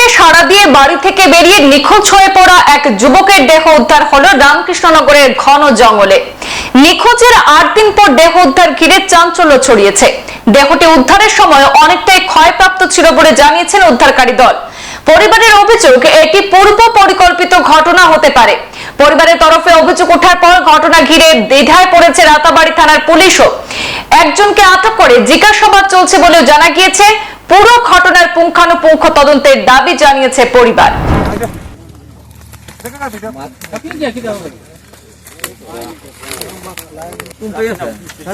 ডাকে সাড়া দিয়ে বাড়ি থেকে বেরিয়ে নিখোঁজ হয়ে পড়া এক যুবকের দেহ উদ্ধার হলো রামকৃষ্ণনগরের ঘন জঙ্গলে। নিখোঁজের আট দিন পর দেহ উদ্ধার ঘিরে চাঞ্চল্য ছড়িয়েছে। দেহটি উদ্ধারের সময় অনেকটাই ক্ষয়প্রাপ্ত ছিল বলে জানিয়েছেন উদ্ধারকারী দল। পরিবারের অভিযোগ, এটি পূর্ব পরিকল্পিত ঘটনা হতে পারে। পরিবারের তরফে অভিযোগ ওঠার পর ঘটনা ঘিরে দ্বিধায় পড়েছে রাতাবাড়ি থানার পুলিশও। একজনকে আটক করে জিজ্ঞাসাবাদ চলছে বলেও জানা গিয়েছে। পুরো ঘটনার পুঙ্খানুপুঙ্খ তদন্তের দাবি জানিয়েছে পরিবার।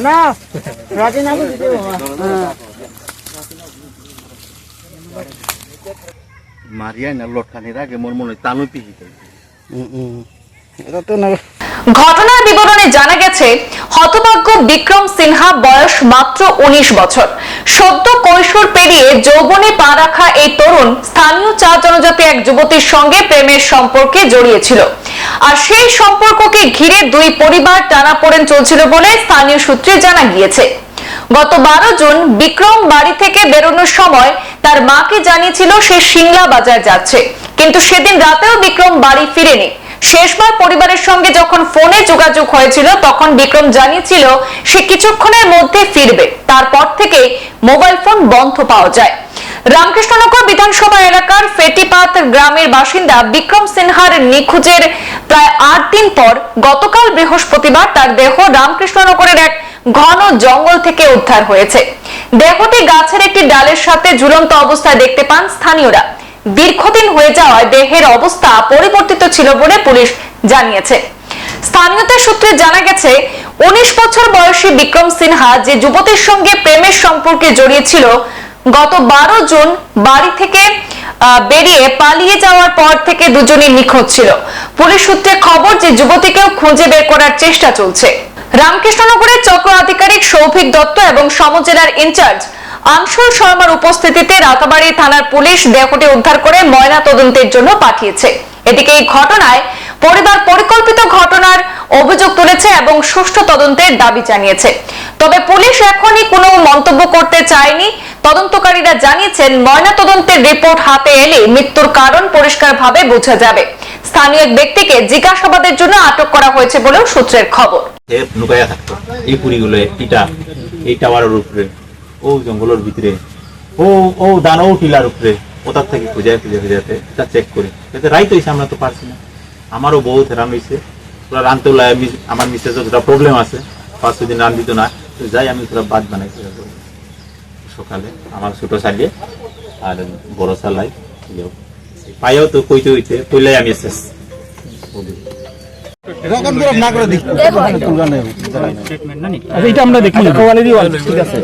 না দিতে ঘটনার বিবরণে জানা গেছে হতভাগ্য বিক্রম সিনহা বয়স মাত্র উনিশ বছর। সদ্য কৈশোর পেরিয়ে যৌবনে পা রাখা এই তরুণ স্থানীয় চা জনজাতি এক যুবতীর সঙ্গে প্রেমের সম্পর্কে জড়িয়েছিল। আর সেই সম্পর্ককে ঘিরে দুই পরিবার টানাপোড়েন চলছিল বলে স্থানীয় সূত্রে জানা গিয়েছে। গত বারো জুন বিক্রম বাড়ি থেকে বেরোনোর সময় তার মাকে জানিয়েছিল সে সিংলা বাজার যাচ্ছে। কিন্তু সেদিন রাতেও বিক্রম বাড়ি ফিরেনি। শেষবার পরিবারের সঙ্গে যখন ফোনে যোগাযোগ হয়েছিল, তখন বিক্রম জানিয়েছিল, সে কিছুক্ষণের মধ্যে ফিরবে। তারপর থেকে মোবাইল ফোন বন্ধ পাওয়া যায়। রামকৃষ্ণনগর বিধানসভা এলাকার ফেটিপাত গ্রামের বাসিন্দা বিক্রম সিনহার নিখোঁজের প্রায় আট দিন পর গতকাল বৃহস্পতিবার তার দেহ রামকৃষ্ণনগরের এক ঘন জঙ্গল থেকে উদ্ধার হয়েছে। দেহটি গাছের একটি ডালের সাথে ঝুলন্ত অবস্থায় দেখতে পান স্থানীয়রা। দীর্ঘদিন হয়ে যাওয়ায় দেহের অবস্থা পরিবর্তিত ছিল বলে পুলিশ জানিয়েছে। স্থানীয়দের সূত্রে জানা গেছে, উনিশ বছর বয়সী বিক্রম সিনহা যে যুবতীর সঙ্গে প্রেমের সম্পর্কে জড়িয়েছিল গত বারো জুন বাড়ি থেকে বেরিয়ে পালিয়ে যাওয়ার পর থেকে দুজনই নিখোঁজ ছিল। পুলিশ সূত্রে খবর যে যুবতীকেও খুঁজে বের করার চেষ্টা চলছে। রামকৃষ্ণনগরের চক্র আধিকারিক সৌভিক দত্ত এবং সমজেলার ইনচার্জ আংশুল শর্মার উপস্থিতিতে রাতাবাড়ি থানার পুলিশ দেহটি উদ্ধার করে ময়না তদন্তের জন্য পাঠিয়েছে। এদিকে এই ঘটনায় পরিবার পরিকল্পিত ঘটনার অভিযোগ তুলেছে এবং সুষ্ঠু তদন্তের দাবি জানিয়েছে। তবে পুলিশ এখনই কোনো মন্তব্য করতে চায়নি। তদন্তকারীরা জানিয়েছেন, ময়না তদন্তের রিপোর্ট হাতে এলে মৃত্যুর কারণ পরিষ্কারভাবে বোঝা যাবে। স্থানীয় এক ব্যক্তিকে জিজ্ঞাসাবাদের জন্য আটক করা হয়েছে বলেও সূত্রের খবর। এই পুরীগুলো ইটা এই টাওয়ারের উপরে। ও জঙ্গলের ভিতরে, ও ও দান ও টিলার উপরে ওটার থেকে খুঁজে খুঁজে খুঁজাতে, এটা চেক করি। যাতে রাইত হয়েছে আমরা তো পারছি না। আমারও বহুত হেরান হয়েছে পুরা রানতে আমার মিসেসও দুটা প্রবলেম আছে, পাঁচ দিন রান দিত না, তো যাই আমি পুরো বাদ বানাই সকালে আমার ছোট চালিয়ে আর বড় চালাই। পায়েও তো কইতে হইতে কইলাই আমি শেষ এটা আমরা দেখি ঠিক আছে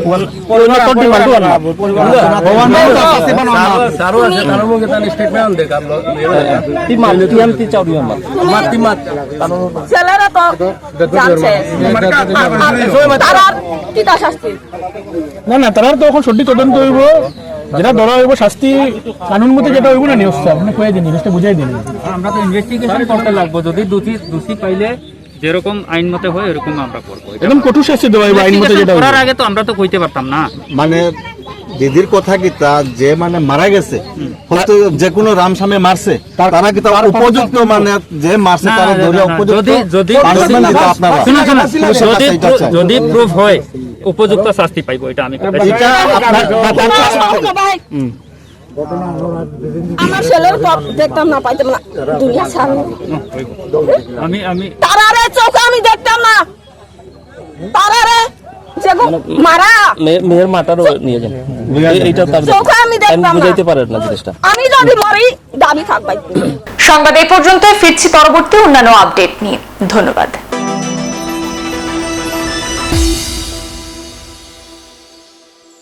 ছেলেরা তো না না তারা তো এখন সঠিক তদন্ত হইব যেটা ধরা হইব শাস্তি কানুন মতে যেটা হইব না নিউজটা আপনি কয়ে দিন নিউজটা বুঝাই দিন আমরা তো ইনভেস্টিগেশন করতে লাগবো। যদি দোষী দোষী পাইলে যেরকম আইন মতে হয় এরকম আমরা করব। একদম কঠোর শাস্তি দেওয়া হইব আইন মতে যেটা করার আগে তো আমরা তো কইতে পারতাম না। মানে দিদির কথা কি তা যে মানে মারা গেছে হয়তো যে কোনো রামসামে মারছে তারা কি তার উপযুক্ত মানে যে মারছে তারা ধরে উপযুক্ত যদি প্রুফ হয় উপযুক্ত শাস্তি পাইবো এটা আমি এটা আপনার আমার ছেলের তো দেখতাম না পাইতাম না। দুনিয়া ছাড়ো। আমি আমি তারারে চোখে আমি দেখতাম না। তারারে যে মারা। মেয়ের মাটারও নিয়ে যান। এইটা তার আমি বুঝাইতে পারেন না জিনিসটা। আমি যদি মরি দাবি থাকবাই। সংবাদ এই পর্যন্ত ফিরছি পরবর্তী অন্যান্য আপডেট নিয়ে। ধন্যবাদ।